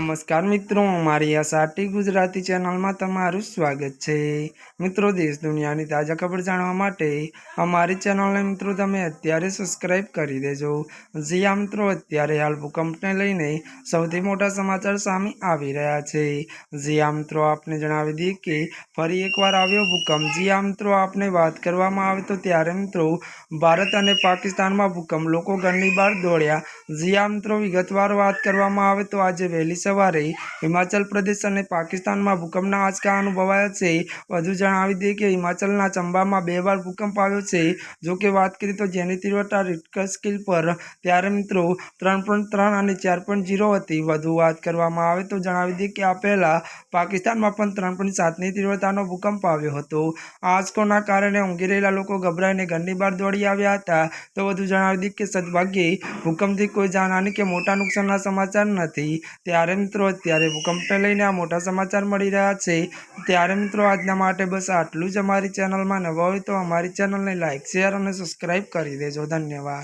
નમસ્કાર મિત્રો, મારી આ સાટી ગુજરાતી ચેનલમાં તમારું સ્વાગત છે. મિત્રો દેશ દુનિયાની તાજા ખબર જાણવા માટે અમારી ચેનલને મિત્રો તમે અત્યારે સબસ્ક્રાઇબ કરી દેજો. જી આ મિત્રો, અત્યારે હાલ ભૂકંપને લઈને સૌથી મોટા સમાચાર સામે આવી રહ્યા છે. જી આ મિત્રો, આપને જણાવી દઈએ કે ફરી એકવાર આવ્યો ભૂકંપ. જી આ મિત્રો, આપને વાત કરવામાં આવે તો ત્યારે મિત્રો ભારત અને પાકિસ્તાનમાં ભૂકંપ લોકો ઘરની બહાર દોડ્યા. જી આ મિત્રો, વિગતવાર વાત કરવામાં આવે તો આજે વહેલી સવારે હિમાચલ પ્રદેશ અને પાકિસ્તાનમાં ભૂકંપના આંચકા અનુભવાયા છે. વધુ જણાવી દઈએ કે હિમાચલના ચંબામાં બે વાર ભૂકંપ આવ્યો છે. જો કે વાત કરીએ તો જેની તીવ્રતા રિક્ટર સ્કેલ પર, ત્યારે મિત્રો ત્રણ પોઈન્ટ ત્રણ અને ચાર પોઈન્ટ ઝીરો હતી. વધુ વાત કરવામાં આવે તો જણાવી દઈએ કે આ પહેલાં પાકિસ્તાનમાં પણ ત્રણ પોઈન્ટ સાતની તીવ્રતાનો ભૂકંપ આવ્યો હતો. આંચકોના કારણે ઊંઘી રહેલા લોકો ગભરાઈને ઘરની બહાર દોડી આવ્યા હતા. તો વધુ જણાવી દઈએ કે સદભાગ્યે ભૂકંપથી કોઈ જાનહાની કે મોટા નુકસાનના સમાચાર નથી. ત્યારે મિત્રો, અત્યારે ભૂકંપને લઈને આ મોટા સમાચાર મળી રહ્યા છે. ત્યારે મિત્રો, આજના માટે બસ આટલું જ અમારી ચેનલમાં નવા હોય તો અમારી ચેનલને લાઇક શેર અને સબસ્ક્રાઈબ કરી દેજો. ધન્યવાદ.